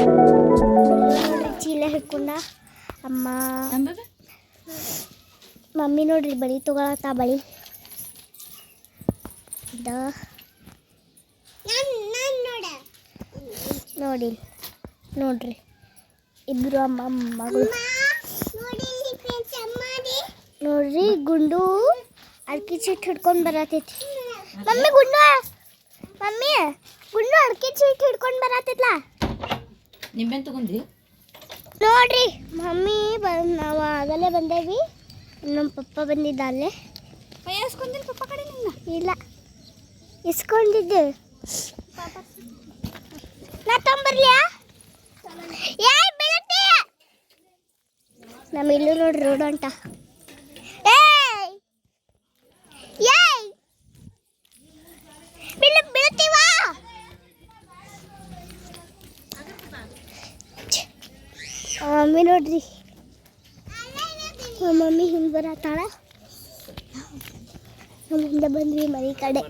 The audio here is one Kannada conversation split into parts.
ನೋಡ್ರಿ ಚೀಲ ಹಿಡ್ಕೊಂಡ ಅಮ್ಮ ಮಮ್ಮಿ ನೋಡ್ರಿ ಬಳಿ ತಗೊಳತ್ತ ಬಳಿ. ನೋಡಿ. ನೋಡ್ರಿ. ಇಬ್ರು ಅಮ್ಮ ಮಗಳು. ನೋಡ್ರಿ ಗುಂಡು ಅಡ್ಕೆ ಚೀಟ್ ಹಿಡ್ಕೊಂಡು ಬರತೈತಿ. ಮಮ್ಮಿ ಗುಂಡು ಮಮ್ಮಿ ಗುಂಡು ಅಡ್ಕೆ ಚೀಟ್ ಹಿಡ್ಕೊಂಡು ಬರತೈತ್ಲ? ನಿಂಬೆನ್ ತಗೊಂಡ್ರಿ. ನೋಡ್ರಿ ಮಮ್ಮಿ ಬಂದ್ ನಾವು ಆಗಲೇ ಬಂದೇವಿ. ನಮ್ಮ ಪಪ್ಪ ಬಂದಿದ್ದ ಅಲ್ಲೇ. ಕೈಯಾಸ್ಕೊಂದಿಲ್ಲ ಪಪ್ಪ ಕಡೆ ನಿನ್ನ ಇಲ್ಲ. ಇಸ್ಕೊಂಡಿದ್ದೆ. ನಾ ತಂಬರ್ಲಿಯಾ? ಯಾಯ್ ಬೆಳತ್ತೆ ನಮ್ಮ ಇಲ್ಲೂ ನೋಡ್ರಿ ರೋಡ್ ಅಂಟ ಏಯ್! ಏಯ್! ಬೀಳ ಬೀಳ್ತೀವಾ? ಮಮ್ಮಿ ನೋಡ್ರಿ. ನಮ್ಮ ಮಮ್ಮಿ ಹಿಂಗೆ ಬರತ್ತಾಳ. ನಮ್ಮ ಹಿಂದೆ ಬಂದ್ವಿ ಮನೆ ಕಡೆ. ಗುಂಡು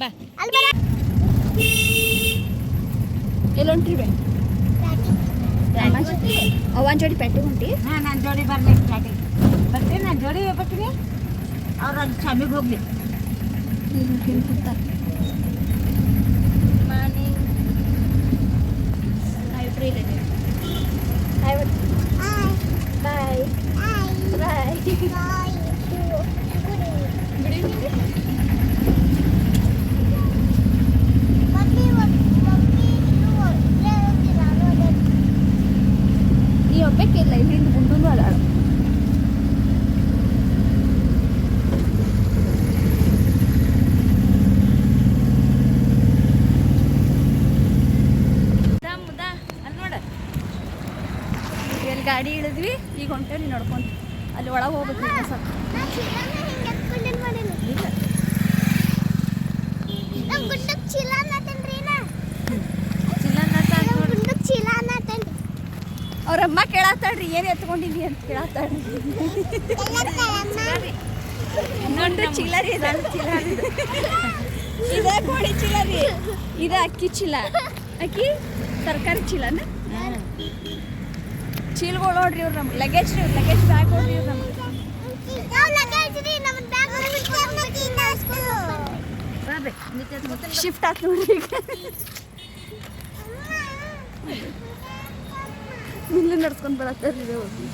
ಬಾ. ಜೋಡಿ ಪೆಟ್ಟು ಹೊಂಟಿ. ಹಾಂ ನನ್ನ ಜೋಡಿ ಬರಲಿ ಚಾಟಿ ಬರ್ತೀನಿ ನಾನು ಜೋಡಿ ಬರ್ತೀನಿ ಅವ್ರು ಅಲ್ಲಿ ಶಾಮಿಗೆ ಹೋಗ್ಲಿ ಬಾಯ್ ಬಾಯ್ ನೀ ಒಬ್ಬಕ್ಕಿಲ್ಲ ಇಲ್ಲಿಂದ ಗುಂಡುನು ಅದಾಳ ಮುದಾ ಅಲ್ಲಿ ನೋಡ ಎಲ್ಲಿ ಗಾಡಿ ಇಳಿದ್ವಿ ಈಗ ಹೊಂಟೇವಿ ನೋಡ್ಕೊಂಡು ಅಲ್ಲಿ ಒಳಗೆ ಹೋಗ್ಬೇಕು ಇನ್ನೊಂದ್ ಸ್ವಲ್ಪ ಚಿಲ್ಲ ನಟ ಅಂತ ನೋಡ್ರಿ ಅವ್ರ ಅಮ್ಮ ಕೇಳತ್ತಾಳ್ರಿ ಏನು ಎತ್ಕೊಂಡಿದ್ವಿ ಅಂತ ಕೇಳತ್ತಾಳ್ರಿ ನೋಡ್ರಿ ಚಿಲ್ಲರಿ ಇದೆ ಚಿಲ್ಲರಿ ಇದ. ಕೋಳಿ ಚಿಲ್ಲರಿ. ಇದ ಅಕ್ಕಿ ಚೀಲ ಅಕ್ಕಿ ತರಕಾರಿ ಚೀಲನ ಚೀಲಗಳು ನೋಡ್ರಿ ಇವ್ರು ನಮ್ಗೆ ಲಗೇಜ್ ರೀ ಲಗೇಜ್ ಬ್ಯಾಗ್ ನೋಡ್ರಿ ಇವ್ರು ನಮ್ಗೆ ಶಿಫ್ಟ್ ಆತ್ ನೋಡ್ರಿ ಈಗ. ಇಲ್ಲ ನಡ್ಸ್ಕೊಂಡು ಬರತ್ತೆ ಹೋಗಿ.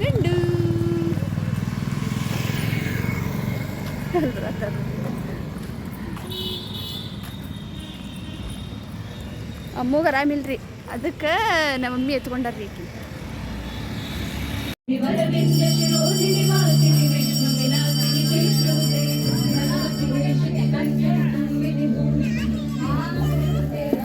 ಗಂಡು ಅಲ್ಲಿ ಬರತ್ತಾರ ಅಮ್ಮಗ ಆರಾಮಿಲ್ರಿ ಅದಕ್ಕೆ ನಮ್ಮ ಮಮ್ಮಿ ಎತ್ಕೊಂಡಾರ್ರಿ ಈಕಿ. Train Obrigada.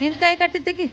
ನಿನ್ನ ಕೈ ಕಟ್ಟಿದ್ದಕ್ಕೆ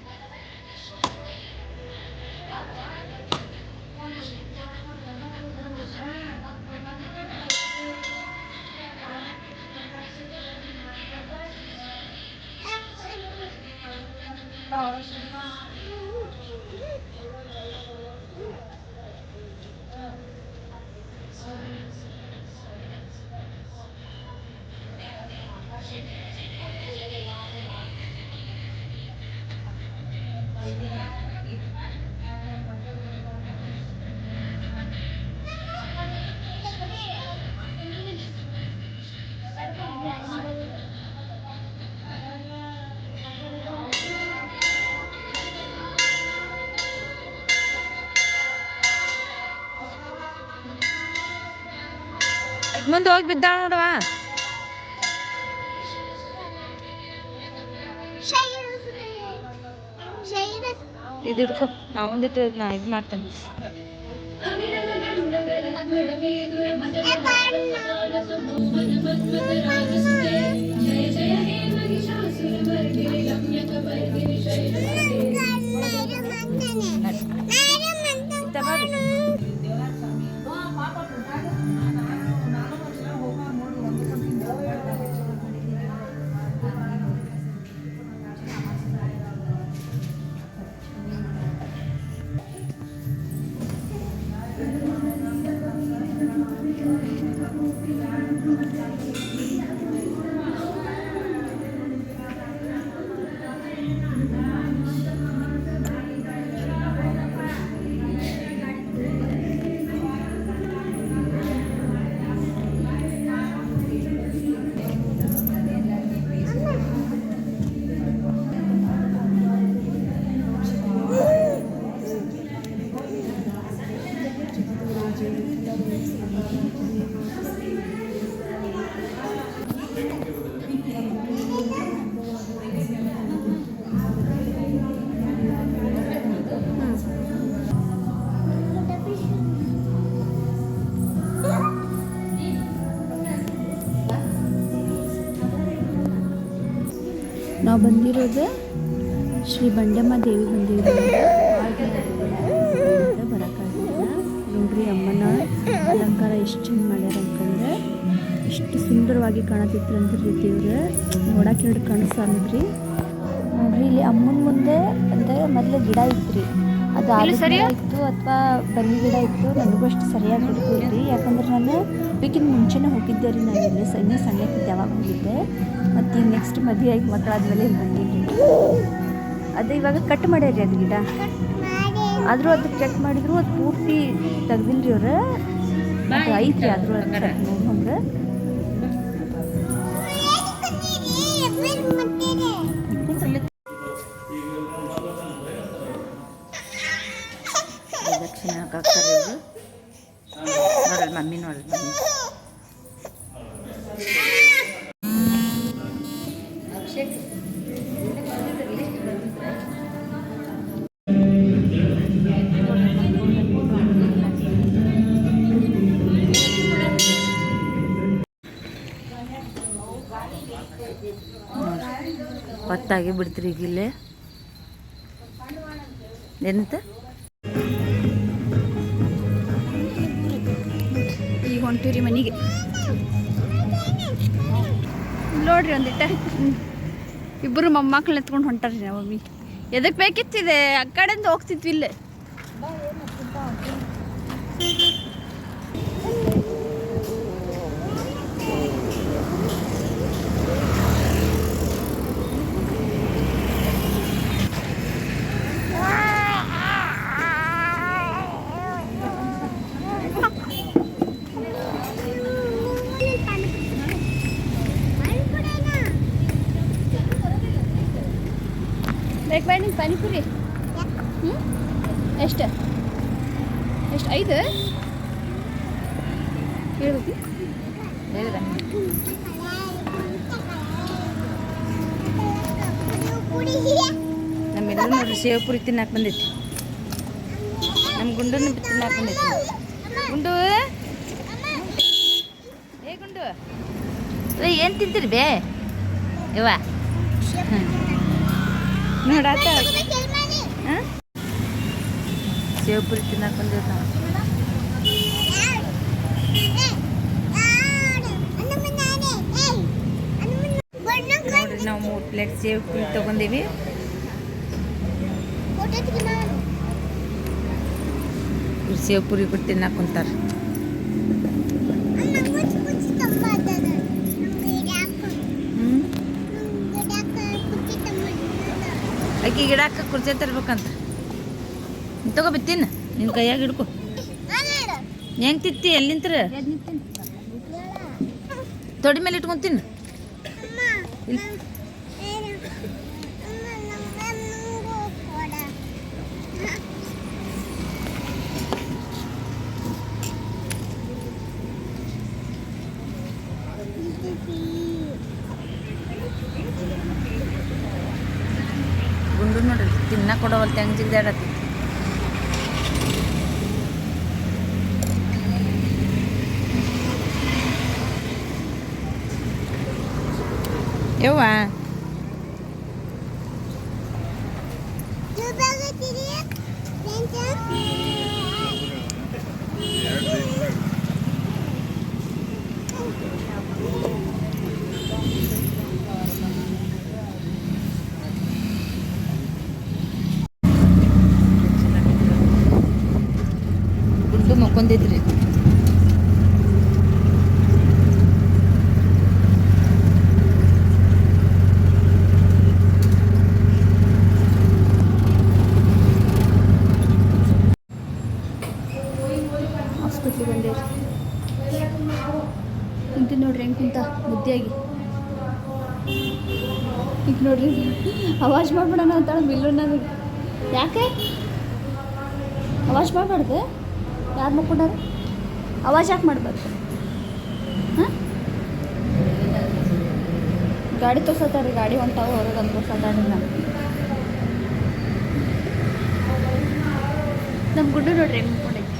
ಮುಂದೆ ಹೋಗಿ ಬಿದ್ದಾಳ ನೋಡವ ಇದು ಹಿಡ್ಕೊ ನಾ ಒಂದಿಟ್ಟು ನಾ ಇದು ಮಾಡ್ತೇನೆ ನಾವು ಬಂದಿರೋದು ಶ್ರೀ ಬಂಡಮ್ಮ ದೇವಿ ಮಂದಿರ ಬರೋಕ್ಕಾಗಿಲ್ಲ ನೋಡ್ರಿ ಅಮ್ಮನ ಅಲಂಕಾರ ಎಷ್ಟು ಚೆಂದ ಮಾಡ್ಯಾರ ಅಂತಂದ್ರೆ ಎಷ್ಟು ಸುಂದರವಾಗಿ ಕಾಣತಿದ್ರಂದ್ರಿ ದೇವ್ರು ನೋಡಕ್ಕೆ ಎರಡು ಕಾಣಿಸ್ತಾನ್ರಿ ನೋಡ್ರಿ ಇಲ್ಲಿ ಅಮ್ಮನ ಮುಂದೆ ಅಂದ್ರೆ ಮೊದಲು ಗಿಡ ಇತ್ರಿ. ಅದು ಆಲೂ ಗಿಡ ಇತ್ತು ಅಥವಾ ಬನ್ನಿ ಗಿಡ ಇತ್ತು ನನಗೂ ಅಷ್ಟು ಸರಿಯಾಗಿ ರೀ ಯಾಕಂದ್ರೆ ನಾನು ಬೇಕಿನ ಮುಂಚೆನೇ ಹೋಗಿದ್ದೆ ರೀ ನಾನು ಇಲ್ಲಿ. ಸಣ್ಣ ಸಣ್ಣಕ್ಕಿದ್ದೆ ಯಾವಾಗ ಹೋಗಿದ್ದೆ. ಮತ್ತು ನೆಕ್ಸ್ಟ್ ಮದುವೆ ಆಗಿ ಮಕ್ಕಳಾದ್ಮೇಲೆ ಇಲ್ಲಿ ಅದು ಇವಾಗ ಕಟ್ ಮಾಡ್ಯಾರಿ ಅದು ಗಿಡ. ಆದರೂ ಅದು ಚೆಕ್ ಮಾಡಿದ್ರು, ಅದು ಪೂರ್ತಿ ತೆಗ್ದಿಲ್ರಿ ಅವ್ರು. ಐತ್ರಿ ಆದರೂ ಅದು ಹೊತ್ತಾಗಿ ಬಿಡ್ತೀರಿ ಈಗ ಇಲ್ಲೇ? ಏನಂತ? ಈಗ ಹೊಂಟಿವ್ರಿ ಮನೆಗೆ. ನೋಡ್ರಿ ಒಂದಿಟ್ಟ ಇಬ್ಬರು ಮೊಮ್ಮಕ್ಕಳು ಎತ್ಕೊಂಡು ಹೊಂಟಾರ್ರಿ ನಾವು ಮಮ್ಮಿ ಎದಕ್ಕೆ ಬೇಕಿತ್ತಿದೆ ಆ ಕಡೆಯಿಂದ ಹೋಗ್ತಿದ್ವಿ ಇಲ್ಲೇ. ಬೇಕು ಬೇಡ ನಿಂಗೆ ಪಾನಿಪುರಿ ಹ್ಞೂ ಎಷ್ಟು ಎಷ್ಟು ಐದು ಹೇಳ್ಬೇಕು ಹೇಳಿದ ನಮ್ಮೆಲ್ಲ ನೋಡ್ರಿ ಸೇವ್ ಪುರಿ ತಿನ್ನಾಕೆ ಬಂದೈತಿ ನಮ್ಮ ಗುಂಡನ್ನು ತಿನ್ನಾಕೆ ಬಂದೈತಿ ಗುಂಡು ಏ ಗುಂಡು ಏನು ತಿಂತೀರಿ ಬೇ? ಇವ ನೋಡಾತ ಹಾಂ ಸೇವ್ ಪುರಿ ತಿನ್ನಕ್ಕೆ ಬಂದೇವಿ ನಾವು ನೋಡ್ರಿ ನಾವು ಮೂರು ಪ್ಲೇಟ್ ಸೇವ್ ಪುರಿ ತೊಗೊಂಡೀವಿ ಇವ್ರು ಸೇವ್ ಪುರಿ ಬಿಟ್ಟು ತಿನ್ನಕ್ಕೆ ಕುಂತಾರೆ ಅಕ್ಕಿ ಗಿಡಕ್ಕೆ ಕುರ್ಚಿ ತರ್ಬೇಕಂತ. ತಗೋ ಬಿತ್ತಿನ ನಿನ್ನ ಕೈಯಾಗ ಹಿಡ್ಕೊ. ಹೆಂಗ್ ತಿತ್ತಿ ಎಲ್ಲಿಂತ್ರ ತೊಡಿ ಮೇಲೆ ಇಟ್ಕೊಂತೀನಿ ನೋಡ್ರಿ ತಿನ್ನ ಕೊಡವಲ್ತೆ ಹಂಗೆ ಜಿಗ್ದಾಡತ್ತಿ ಯವ್ವ ಮಕ್ಕೊಂದಿದ್ರಿ ಹಾಸ್ಪಿಟ್ಲಿಗೆ ಬಂದೇವ್ರಿ ನೋಡ್ರಿ ಹೆಂಗೆ ಕುಂತ ಬುದ್ಧಿಯಾಗಿ. ಈಗ ನೋಡ್ರಿ. ಅವಾಜ್ ಮಾಡ್ಬಿಡೋಣ ಅಂತ ಬಿಲ್ಲು ನನಗೆ ಯಾಕೆ? ಅವಾಜ್ ಮಾಡಬಾರ್ದು? ಯಾರು ಮಕ್ಕೊಂಡಾರ? ಅವಾಜ್ ಯಾಕೆ ಮಾಡಬಾರ್ದು? ಹಾಂ? ಗಾಡಿ ತೋರ್ಸತ್ತಾರ ಗಾಡಿ ಹೊಂಟಾವ, ಹೊರಗೆ ಅಂತ ತೋರ್ಸತ್ತಾಡ್ರಿ ನಾನು ನಮ್ಮ ಗುಡ್ಡು ನೋಡ್ರಿ ಮಕ್ಕೊಂಡೈತಿ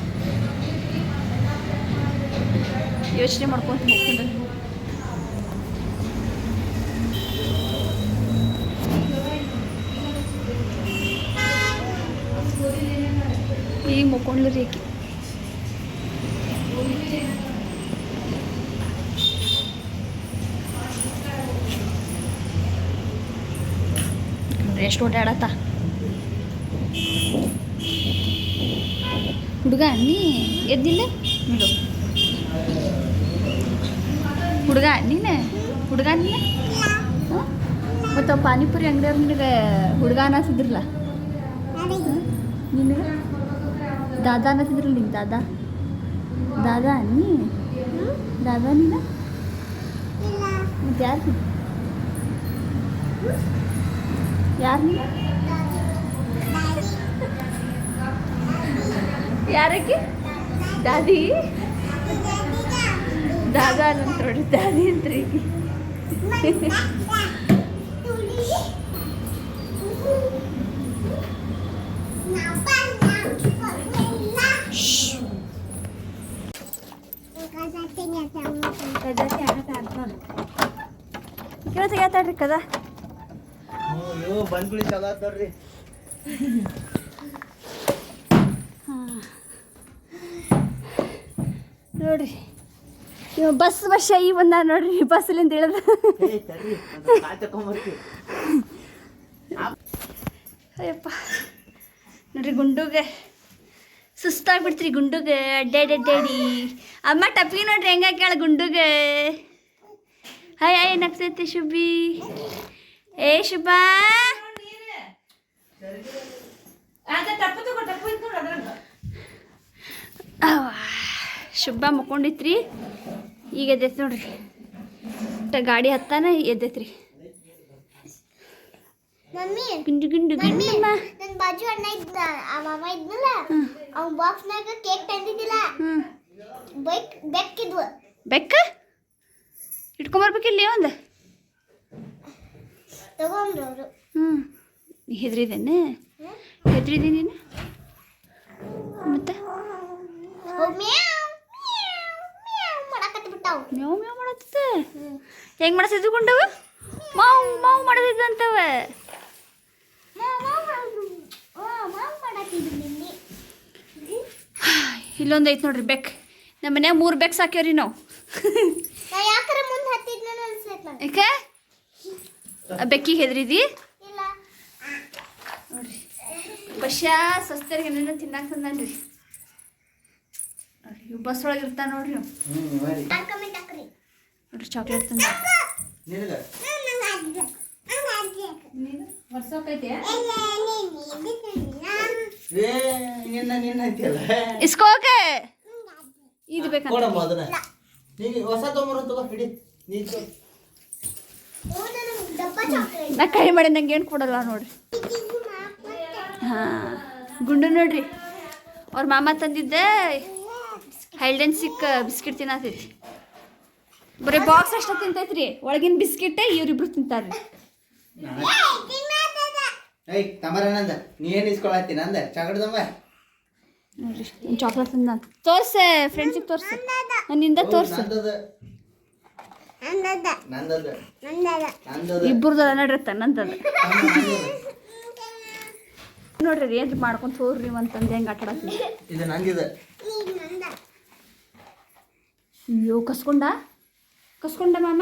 ಯೋಚನೆ ಮಾಡ್ಕೊಂತ ಹೋಗ್ಕೊಂಡು ಈಗ ಮುಕ್ಕೊಂಡ್ಲು ರೀ ಆಕಿ. ಎಷ್ಟು ಓಡಾಡತ್ತ ಹುಡುಗ, ನೀ ಎದ್ದಿಲ್ಲ? ಬಿಡು ಹುಡುಗ, ನೀನೆ? ಹುಡುಗ ನೀನೆ? ಮತ್ತು ಪಾನಿಪುರಿ ಅಂಗಡಿಯವ್ರು ನಿನಗೆ ಹುಡುಗ ಅನ್ನಿಸಿದ್ರಲ್ಲ ನಿನಗೆ? ದಾದಾ ಅನ್ನಿಸಿದ್ರಲ್ಲ ನಿಂಗೆ ದಾದಾ? ದಾದಾ, ನೀ? ದಾದಾ ನೀನ? ಮತ್ತು ಯಾರು ಯಾರು? ಯಾರಕ್ಕೆ? ದಾದಿ? ದಾದಾ ಅಂತ ನೋಡಿ ದಾದಿ ಅಂತ್ರಿ. ಕೇಳ ತೆಗಿತಾಡ್ರಿ ಕದ? ಅಯ್ಯೋ ಬಂದ್ಬಿಡಿ ಚಲೋ ಆತವ್ರಿ ನೋಡ್ರಿ ಇವ ಬಸ್ ಬಸ್ ಈ ಬಂದ ನೋಡ್ರಿ ಬಸ್ಲಿಂದ ಇಳಿದ. ಅಯ್ಯಪ್ಪ. ನೋಡ್ರಿ ಗುಂಡುಗೆ ಸುಸ್ತಾಗ್ಬಿಡ್ತೀರಿ ಗುಂಡುಗೆ. ಅಡ್ಡಾಡಿ ಅಡ್ಡಾಡಿ. ಅಮ್ಮ ಟಪ್ಪಿ ನೋಡ್ರಿ ಹೆಂಗ ಕೇಳ ಗುಂಡುಗೆ? Hi hi ನಗ್ಸೈತಿ ಶುಭಿ? ಏ ಶುಭಾ. ಶುಭ ಮುಕ್ಕೊಂಡಿತ್ರಿ? ಈಗ ಎದ್ದೈತಿ ನೋಡ್ರಿ. ಒಟ್ಟ ಗಾಡಿ ಹತ್ತಾನ ಎದ್ದೈತ್ರಿ. ಮಮ್ಮಿ ಗುಂಡು ಗುಂಡು ಮಮ್ಮಿ ನನ್ನ ಬಾಜು ಅಣ್ಣ ಇದ್ದ ಆ ಮಾಮ ಇದ್ನಲ್ಲ ಅವ್ನ ಬಾಕ್ಸ್ನಾಗ ಕೇಕ್ ತಂದಿದ್ದಿಲ್ಲ. ಬೈಕ್ ಬೆಕ್ಕಿದ್ವು. ಬೆಕ್ಕ? ಇಟ್ಕೊಂಬರ್ಬೇಕಿಲ್ಲ ಒಂದು? ತಗೊಂಡ್ರು ಅವರು ಹ್ಞೂ ಹೆದ್ರಿದೇನೆ ಹೆದ್ರಿದೀನಿ ನೀನು ಮತ್ತೆ ಮ್ಯಾವ್ ಮ್ಯಾವ್ ಮಾಡತ್ತೆ ಹೆಂಗೆ ಮಾಡಿಸಿದ್ರು ಗುಂಡವ ಮಾವು ಮಾವು ಮಾಡದಿದ್ದಂತವ. ಇಲ್ಲೊಂದು ಐತೆ ನೋಡ್ರಿ ಬೆಕ್. ನಮ್ಮ ಮನ್ಯಾಗ ಮೂರು ಬೆಕ್ ಸಾಕ್ಯವ್ರಿ ನಾವು. ಯಾಕಂದ್ರೆ ಮುಂದೆ ಹತ್ತಿದ್ನ ಅನ್ಸೈತ್ ಬೆಕ್ಕಿಗೆ ಹೆದ್ರಿದಿ? ನೋಡ್ರಿ. ಬಶ್ಯಾ ಸಸ್ತರಿಗೆ ಏನೇನೋ ತಿನ್ನಕ್ಕೆ ತಂದನ್ರಿ. ನೋಡ್ರಿ ಇವ್ ಬಸ್ ಒಳಗೆ ಇರ್ತಾನ ನೋಡ್ರಿ ನೋಡ್ರಿ ಚಾಕ್ಲೇಟ್ ತಂದ ಇಸ್ಕೋಕೆ? ಇದು ಬೇಕಂತ ಹೊಸ ತೊಗೊಂಬರು ತಗೋ ಹಿಡಿ. ನೀನು ನಾ ಕೈ ಮಾಡಿ ನಂಗೆ ಏನು ಕೊಡಲ್ಲ ನೋಡ್ರಿ. ಹಾಂ ಗುಂಡು ನೋಡ್ರಿ. ಅವ್ರ ಮಾಮ ತಂದಿದ್ದೆ ಹೈಲ್ಡ್ ಸಿಕ್ಕ ಸಿಕ್ ಬಿಸ್ಕಿಟ್ ತಿನ್ನತೈತಿ. ಬರೀ ಬಾಕ್ಸ್ ಅಷ್ಟ ರೀ ಒಳಗಿನ ಬಿಸ್ಕಿಟ್ ಇವ್ರಿಬ್ರು ತಿಂತಾರ್ರಿ. ಏಯ್ ತಮರನಂದ ನೀ ಏನು ಇಸ್ಕೊಳತ್ತೀನಿ ಅಂದ ಚಾಕಡ್ದಮ್ಮ ನೋಡ್ರಿ ಚಾಕ್ಲೇಟ್ ತಂದ ತೋರ್ಸೆ ಫ್ರೆಂಡ್ಸಿಗೆ ತೋರ್ಸು. ನನ್ನಿಂದ ತೋರ್ಸು. ನಂದದ. ನಂದದ. ನಂದದ. ನಂದದ. ನಂದದ. ನಡ್ರಿ ಏನ್ ಮಾಡ್ಕೊಂತ ಹೋಗ್ರಿ ಅಂತಂದು ಹೆಂಗೆ ಆಟ ಇದು ನಂದಿದ. ಅಯ್ಯೋ ಕಸ್ಕೊಂಡ? ಕಸ್ಕೊಂಡ ಮಾಮ?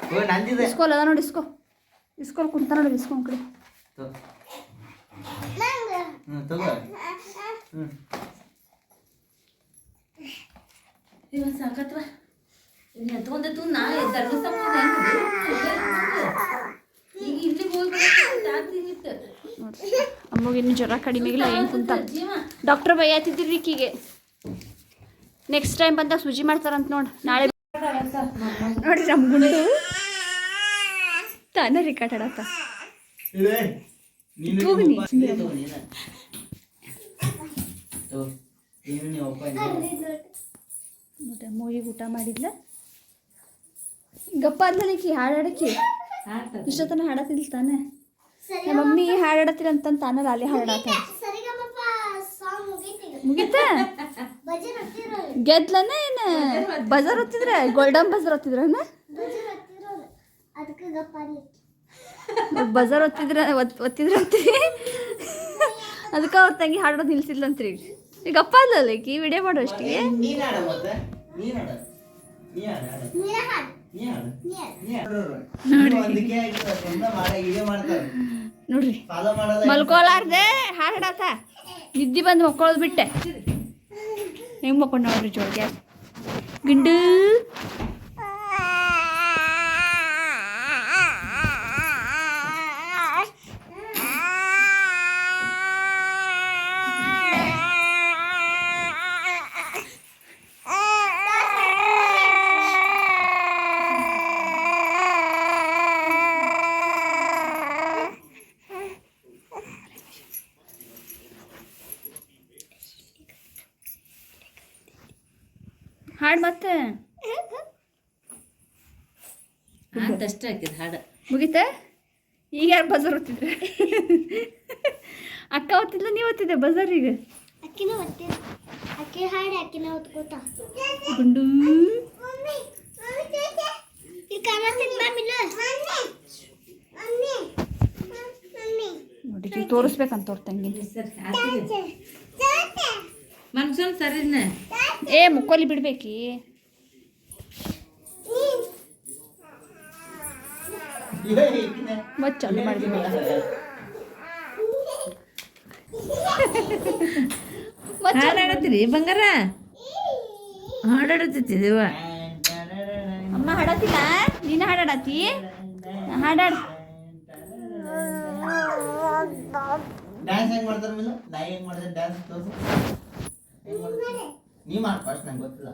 ಓ ನಂದಿದ. ಇಸ್ಕೋಲ್ ಅದ ನೋಡಿ ಇಸ್ಕೋ. ಇಸ್ಕೋಲ್ ಕುಂತ ನೋಡಿ ಇಸ್ಕೊ ಕಡೆ. ಹ್ಞೂ ಸಾಕತ್ವ ನಾ ಧರ್ಮಸ್ಥಳ ಅಮ್ಮಗೆ ಇನ್ನು ಜ್ವರ ಕಡಿಮೆ ಇಲ್ಲ ಏನು ಕುಂತ ಡಾಕ್ಟ್ರ್ ಬೈಯಾತಿದ್ರಿ ಈಕಿಗೆ ನೆಕ್ಸ್ಟ್ ಟೈಮ್ ಬಂದಾಗ ಸುಜಿ ಮಾಡ್ತಾರಂತ ನೋಡಿ ನಾಳೆ ನೋಡ್ರಿ ನಮ್ಮ ಗುಂಡು ತಾನ ರೀ ಕಟಾಡತ್ತ ಇದೇ ನೀನು ತೂಗು ನೀ. ನಿಮ್ಮ ಅಪ್ಪ- ತಗೋ ನೀನು. ತಗೋ. ನೀನು ನಿಮ್ಮ ಅಪ್ಪ ನೀನು. ಮತ್ತೆ ಊಟ ಮಾಡಿದ್ಲ ಗಪ್ಪ ಅಂದಲಿಕ್ಕಿ ಹಾಡಾಡಕ್ಕಿ. ಇಷ್ಟೊತ್ತನ ಹಾಡತ್ತಿಲ್ಲ ತಾನೆ? ನಮ್ಮ ಮಮ್ಮಿ ಹಾಡಾಡತ್ತಿಲ್ಲ ಅಂತಂದು ತಾನಲ್ಲ ಅಲ್ಲಿ ಹಾಡಾತ ಮುಗೀತ? ಸಾಂಗ್ ಮುಗೀತೀಗ ಮುಗಿತ? ಬಜರ್ ಹತ್ತಿರೋರು. ಗೆದ್ಲನ ಏನು? ಬಜಾರ್ ಹೊತ್ತಿದ್ರೆ? ಗೋಲ್ಡನ್ ಬಜಾರ್ ಹೊತ್ತಿದ್ರನ? ಬಜರ್ ಒತ್ತಿದ್ರ ಒತ್ತಿದ್ರ ಅದಕ್ಕೆ ಅವ್ರ ತಂಗಿ ಹಾಡೋದು ನಿಲ್ಸಿದ್ಲಂತ್ರಿ. ಈಗ ಅಪ್ಪ ಅಲ್ಲಲ್ಲ ಈ ವಿಡಿಯೋ ಮಾಡೋ ಅಷ್ಟಿಗೆ. ನೋಡ್ರಿ ಮಲ್ಕೋಲಾರ್ದೆ ಹಾಡಾತ ನಿದ್ದೆ ಬಂದು ಮಕ್ಕೊಳ್ಳೋದು ಬಿಟ್ಟೆ ಹೆಂಗೆ ಮಕ್ಕೊಂಡ್ ನೋಡ್ರಿ ಜೋಳಿಗೆ ಗಿಂಡು ಅಂತಷ್ಟ ಹಾಕಿದ್ ಹಾಡು. ಮುಗೀತ? ಈಗ ಯಾರು ಬಜಾರ್ ಓದ್ತಿದ್ರೆ ಅಕ್ಕ ಓದ್ತಿದ್ಲ ನೀವು ಓದ್ತಿದ್ದೆ ಈಗ? ಅಕ್ಕಿನ ಒತ್ತಿರ ಅಕ್ಕಿ ಹಾಡಿ ಅಕ್ಕಿನ ಓದ್ಕೋತ ಗುಂಡು. ನೋಡಿ ಈಗ ತೋರಿಸ್ಬೇಕಂತ ಅವ್ರ ತಂಗಿ ಸರಿ ಮನ್ಸೂನ್ ಸರಿನ ಏ ಮುಕ್ಕೋಲಿ ಬಿಡ್ಬೇಕಿ. ಮತ್ತೆ ಚಾಲು ಮಾಡಿದ್ವಿ ಹಾಡಾಡತ್ತೀರಿ ಬಂಗಾರ? ಹಾಡಾಡತ್ತಿದ್ದೀವ ಅಮ್ಮ ಹಾಡತ್ತಿಲ್ಲ ನೀನು ಹಾಡಾಡತ್ತಿ? ಹಾಡಾಡ ಡ್ಯಾನ್ಸ್ ಹೆಂಗ್ ಮಾಡ್ತಾರ ಮೇಲೆ ನಾ ಹೆಂಗ್ ಮಾಡಿದೆ? ಡ್ಯಾನ್ಸ್ ತೋರ್ಸು. ನೀ ಮಾಡ್ ಫಸ್ಟ್ ನಂಗೆ ಗೊತ್ತಿಲ್ಲ.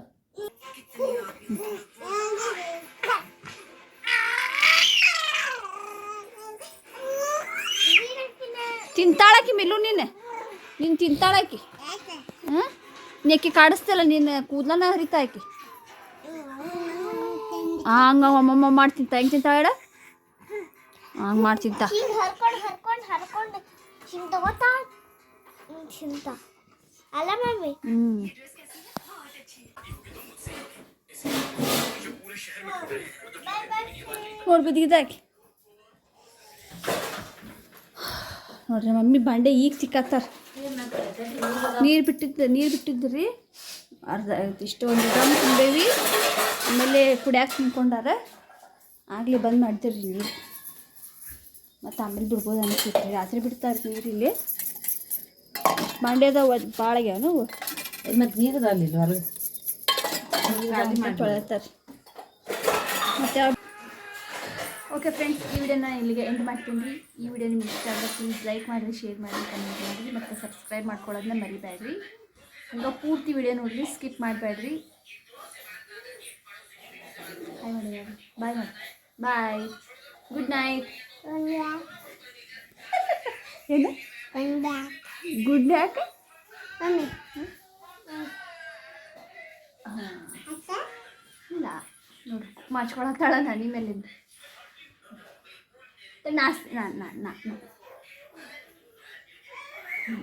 ತಿಂತಾಳಕಿ ಮಿಲ್ಲು ನೀನು? ನೀನು ತಿಂತಾಳಕಿ ಹಾಂ? ನೀಕಿ ಕಾಡಿಸ್ತಲ್ಲ ನೀನು ಕೂದಲನ ಹರಿತಾ ಆಕಿ? ಹಂಗ ಅಮ್ಮಮ್ಮ ಮಾಡಿ ತಿಂತ. ಹೆಂಗೆ ತಿಂತಾಳ ಹಂಗೆ ಮಾಡಿ ತಿಂತ. ಹಿಂಗ್ ಹರ್ಕೊಂಡು ಹರ್ಕೊಂಡು ಹರ್ಕೊಂಡು ಹಿಂಗ್ ತಗೋತಾ ಹಿಂಗ್ ತಿಂತ. ಅಲ್ಲ ಮಮ್ಮಿ? ಹ್ಞೂ ನೋಡಿ ನೋಡ್ರಿ ಮಮ್ಮಿ ಬಂಡೆ ಈಗ ಸಿಕ್ಕತ್ತಾರ ನೀರು ಬಿಟ್ಟಿದ್ದು ನೀರು ಬಿಟ್ಟಿದ್ದು ರೀ ಅರ್ಧ ಇಷ್ಟು ಒಂದು ಡ್ರಮ್ ತುಂಬೇವಿ ಆಮೇಲೆ ಕುಡಿಯಾಕೆ ತುಂಬ್ಕೊಂಡಾರ ಆಗಲಿ ಬಂದ್ ಮಾಡ್ತೀರಿ ನೀರು. ಮತ್ತು ಆಮೇಲೆ ಬಿಡ್ಬೋದು ಅನಿಸ್ತೈತಿ. ರಾತ್ರಿ ಬಿಡ್ತಾರೆ ನೀರು ಇಲ್ಲಿ. ಬಾಂಡೆ ಬಾಳಗೆ ಭಾಳ ಆಗ್ಯಾವ ಮತ್ತು ನೀರು ಅಲ್ಲಿ ಹೊರಗೆ? ತೊಳೆತಾರೆ. ಮತ್ತು ಓಕೆ ಫ್ರೆಂಡ್ಸ್ ಈ ವಿಡಿಯೋನ ಇಲ್ಲಿಗೆ ಎಂಡ್ ಮಾಡ್ತೀನಿ. ಈ ವಿಡಿಯೋ ನಿಮ್ಗೆ ಇಷ್ಟ ಆದರೆ ಪ್ಲೀಸ್ ಲೈಕ್ ಮಾಡಿರಿ ಶೇರ್ ಮಾಡಿ ಕಮೆಂಟ್ ಮಾಡಿರಿ ಮತ್ತು ಸಬ್ಸ್ಕ್ರೈಬ್ ಮಾಡ್ಕೊಳ್ಳೋದನ್ನ ಮರಿಬೇಡ್ರಿ. ಹಂಗೆ ಪೂರ್ತಿ ವಿಡಿಯೋ ನೋಡಿರಿ ಸ್ಕಿಪ್ ಮಾಡಬೇಡ್ರಿ. ಮಾಡಿ ಬಾಯ್ ಮಾಡಿ. ಬಾಯ್ ಗುಡ್ ನೈಟ್ ಏನು? ಗುಡ್ ಯಾಕೆ ಮಮ್ಮಿ. ಇಲ್ಲ. ನೋಡಿ ಮಾಡ್ಕೊಳತ್ತಾಳ ನನಿ ಮೇಲಿಂದ ನಾಸ್ ನಾ ನಾ ನಾ